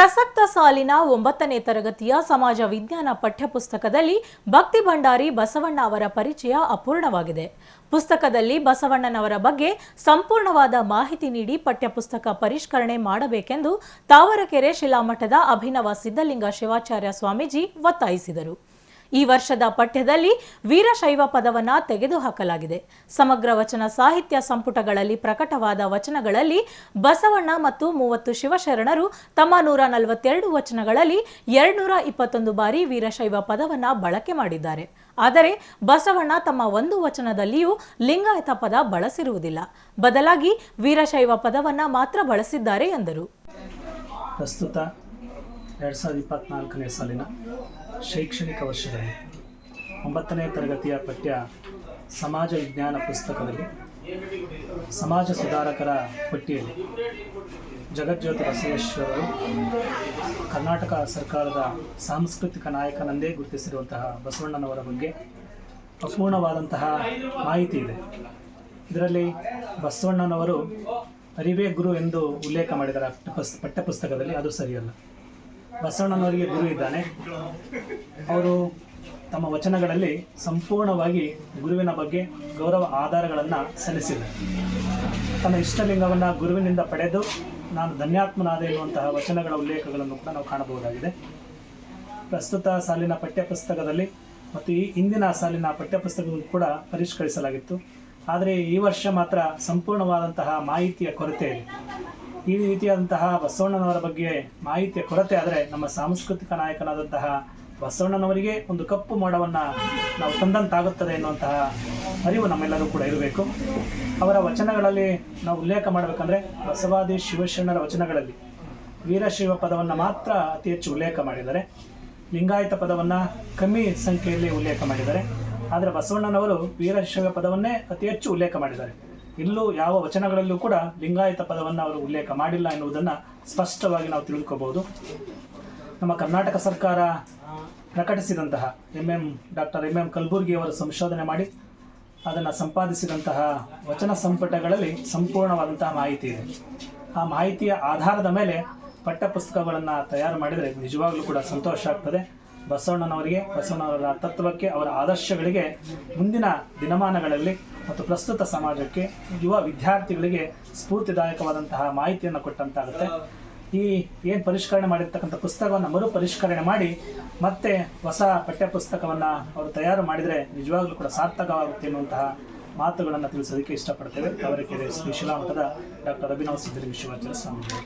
ಪ್ರಸಕ್ತ ಸಾಲಿನ ಒಂಬತ್ತನೇ ತರಗತಿಯ ಸಮಾಜ ವಿಜ್ಞಾನ ಪಠ್ಯಪುಸ್ತಕದಲ್ಲಿ ಭಕ್ತಿ ಭಂಡಾರಿ ಬಸವಣ್ಣ ಅವರ ಪರಿಚಯ ಅಪೂರ್ಣವಾಗಿದೆ. ಪುಸ್ತಕದಲ್ಲಿ ಬಸವಣ್ಣನವರ ಬಗ್ಗೆ ಸಂಪೂರ್ಣವಾದ ಮಾಹಿತಿ ನೀಡಿ ಪಠ್ಯಪುಸ್ತಕ ಪರಿಷ್ಕರಣೆ ಮಾಡಬೇಕೆಂದು ತಾವರಕೆರೆ ಶಿಲಾಮಠದ ಅಭಿನವ ಸಿದ್ದಲಿಂಗ ಶಿವಾಚಾರ್ಯ ಸ್ವಾಮೀಜಿ ಒತ್ತಾಯಿಸಿದರು. ಈ ವರ್ಷದ ಪಠ್ಯದಲ್ಲಿ ವೀರಶೈವ ಪದವನ್ನು ತೆಗೆದುಹಾಕಲಾಗಿದೆ. ಸಮಗ್ರ ವಚನ ಸಾಹಿತ್ಯ ಸಂಪುಟಗಳಲ್ಲಿ ಪ್ರಕಟವಾದ ವಚನಗಳಲ್ಲಿ ಬಸವಣ್ಣ ಮತ್ತು ಮೂವತ್ತು ಶಿವಶರಣರು ತಮ್ಮ ನೂರ ನಲವತ್ತೆರಡು ವಚನಗಳಲ್ಲಿ ಎರಡ್ನೂರ ಇಪ್ಪತ್ತೊಂದು ಬಾರಿ ವೀರಶೈವ ಪದವನ್ನು ಬಳಕೆ ಮಾಡಿದ್ದಾರೆ. ಆದರೆ ಬಸವಣ್ಣ ತಮ್ಮ ಒಂದು ವಚನದಲ್ಲಿಯೂ ಲಿಂಗಾಯತ ಪದ ಬಳಸಿರುವುದಿಲ್ಲ. ಬದಲಾಗಿ ವೀರಶೈವ ಪದವನ್ನು ಮಾತ್ರ ಬಳಸಿದ್ದಾರೆ ಎಂದರು. ಪ್ರಸ್ತುತ ಎರಡು ಸಾವಿರದ ಇಪ್ಪತ್ತ್ನಾಲ್ಕನೇ ಸಾಲಿನ ಶೈಕ್ಷಣಿಕ ವರ್ಷದಲ್ಲಿ ಒಂಬತ್ತನೇ ತರಗತಿಯ ಪಠ್ಯ ಸಮಾಜ ವಿಜ್ಞಾನ ಪುಸ್ತಕದಲ್ಲಿ ಸಮಾಜ ಸುಧಾರಕರ ಪಟ್ಟಿಯಲ್ಲಿ ಜಗಜ್ಯೋತಿ ಬಸವೇಶ್ವರರು ಕರ್ನಾಟಕ ಸರ್ಕಾರದ ಸಾಂಸ್ಕೃತಿಕ ನಾಯಕನಂದೇ ಗುರುತಿಸಿರುವಂತಹ ಬಸವಣ್ಣನವರ ಬಗ್ಗೆ ಅಪೂರ್ಣವಾದಂತಹ ಮಾಹಿತಿ ಇದೆ. ಇದರಲ್ಲಿ ಬಸವಣ್ಣನವರು ಅರಿವೇ ಗುರು ಎಂದು ಉಲ್ಲೇಖ ಮಾಡಿದ್ದಾರೆ ಪಠ್ಯಪುಸ್ತಕದಲ್ಲಿ ಅದು ಸರಿಯಲ್ಲ. ಬಸವಣ್ಣನವರಿಗೆ ಗುರು ಇದ್ದಾನೆ. ಅವರು ತಮ್ಮ ವಚನಗಳಲ್ಲಿ ಸಂಪೂರ್ಣವಾಗಿ ಗುರುವಿನ ಬಗ್ಗೆ ಗೌರವ ಆಧಾರಗಳನ್ನು ಸಲ್ಲಿಸಿದ್ದಾರೆ. ತನ್ನ ಇಷ್ಟಲಿಂಗವನ್ನು ಗುರುವಿನಿಂದ ಪಡೆದು ನಾನು ಧನ್ಯಾತ್ಮನಾದೆ ಎನ್ನುವಂತಹ ವಚನಗಳ ಉಲ್ಲೇಖಗಳನ್ನು ಕೂಡ ನಾವು ಕಾಣಬಹುದಾಗಿದೆ. ಪ್ರಸ್ತುತ ಸಾಲಿನ ಪಠ್ಯಪುಸ್ತಕದಲ್ಲಿ ಮತ್ತು ಈ ಹಿಂದಿನ ಸಾಲಿನ ಪಠ್ಯಪುಸ್ತಕಗಳು ಕೂಡ ಪರಿಷ್ಕರಿಸಲಾಗಿತ್ತು. ಆದರೆ ಈ ವರ್ಷ ಮಾತ್ರ ಸಂಪೂರ್ಣವಾದಂತಹ ಮಾಹಿತಿಯ ಕೊರತೆ ಇದೆ ಈ ರೀತಿಯಾದಂತಹ ಬಸವಣ್ಣನವರ ಬಗ್ಗೆ ಮಾಹಿತಿಯ ಕೊರತೆ ಆದರೆ ನಮ್ಮ ಸಾಂಸ್ಕೃತಿಕ ನಾಯಕನಾದಂತಹ ಬಸವಣ್ಣನವರಿಗೆ ಒಂದು ಕಪ್ಪು ಮಾಡವನ್ನು ನಾವು ತಂದಂತಾಗುತ್ತದೆ ಎನ್ನುವಂತಹ ಅರಿವು ನಮ್ಮೆಲ್ಲರೂ ಕೂಡ ಇರಬೇಕು. ಅವರ ವಚನಗಳಲ್ಲಿ ನಾವು ಉಲ್ಲೇಖ ಮಾಡಬೇಕಂದ್ರೆ ಬಸವಾದಿ ಶಿವಶರಣರ ವಚನಗಳಲ್ಲಿ ವೀರಶೈವ ಪದವನ್ನು ಮಾತ್ರ ಅತಿ ಹೆಚ್ಚು ಉಲ್ಲೇಖ ಮಾಡಿದ್ದಾರೆ. ಲಿಂಗಾಯತ ಪದವನ್ನು ಕಮ್ಮಿ ಸಂಖ್ಯೆಯಲ್ಲಿ ಉಲ್ಲೇಖ ಮಾಡಿದ್ದಾರೆ. ಆದರೆ ಬಸವಣ್ಣನವರು ವೀರಶೈವ ಪದವನ್ನೇ ಅತಿ ಹೆಚ್ಚು ಉಲ್ಲೇಖ ಮಾಡಿದ್ದಾರೆ. ಇಲ್ಲೂ ಯಾವ ವಚನಗಳಲ್ಲೂ ಕೂಡ ಲಿಂಗಾಯತ ಪದವನ್ನು ಅವರು ಉಲ್ಲೇಖ ಮಾಡಿಲ್ಲ ಎನ್ನುವುದನ್ನು ಸ್ಪಷ್ಟವಾಗಿ ನಾವು ತಿಳಿದುಕೋಬಹುದು ನಮ್ಮ ಕರ್ನಾಟಕ ಸರ್ಕಾರ ಪ್ರಕಟಿಸಿದಂತಹ M M doctor M M ಕಲಬುರ್ಗಿಯವರು ಸಂಶೋಧನೆ ಮಾಡಿ, ಅದನ್ನು ಸಂಪಾದಿಸಿದಂತಹ ವಚನ ಸಂಪುಟಗಳಲ್ಲಿ ಸಂಪೂರ್ಣವಾದಂತಹ ಮಾಹಿತಿ ಇದೆ. ಆ ಮಾಹಿತಿಯ ಆಧಾರದ ಮೇಲೆ ಪಠ್ಯಪುಸ್ತಕಗಳನ್ನು ತಯಾರು ಮಾಡಿದರೆ ನಿಜವಾಗ್ಲೂ ಕೂಡ ಸಂತೋಷ ಆಗ್ತದೆ. ಬಸವಣ್ಣನವರಿಗೆ, ಬಸವಣ್ಣನವರ ತತ್ವಕ್ಕೆ, ಅವರ ಆದರ್ಶಗಳಿಗೆ ಮುಂದಿನ ದಿನಮಾನಗಳಲ್ಲಿ ಮತ್ತು ಪ್ರಸ್ತುತ ಸಮಾಜಕ್ಕೆ ಯುವ ವಿದ್ಯಾರ್ಥಿಗಳಿಗೆ ಸ್ಫೂರ್ತಿದಾಯಕವಾದಂತಹ ಮಾಹಿತಿಯನ್ನು ಕೊಟ್ಟಂತಾಗುತ್ತೆ. ಈ ಏನು ಪರಿಷ್ಕರಣೆ ಮಾಡಿರ್ತಕ್ಕಂಥ ಪುಸ್ತಕವನ್ನು ಮರು ಪರಿಷ್ಕರಣೆ ಮಾಡಿ ಮತ್ತೆ ಹೊಸ ಪಠ್ಯಪುಸ್ತಕವನ್ನು ಅವರು ತಯಾರು ಮಾಡಿದರೆ ನಿಜವಾಗ್ಲೂ ಕೂಡ ಸಾರ್ಥಕವಾಗುತ್ತೆ ಎನ್ನುವಂತಹ ಮಾತುಗಳನ್ನು ತಿಳಿಸೋದಕ್ಕೆ ಇಷ್ಟಪಡ್ತೇವೆ. ತಾವರೆಕೆರೆ ಶ್ರೀ ಶಿಲಾಮಠದ ಡಾಕ್ಟರ್ ಅಭಿನವ್ ಸಿದ್ದಲಿಂಗ ಶಿವಾಚಾರ್ಯ ಸ್ವಾಮೀಜಿ.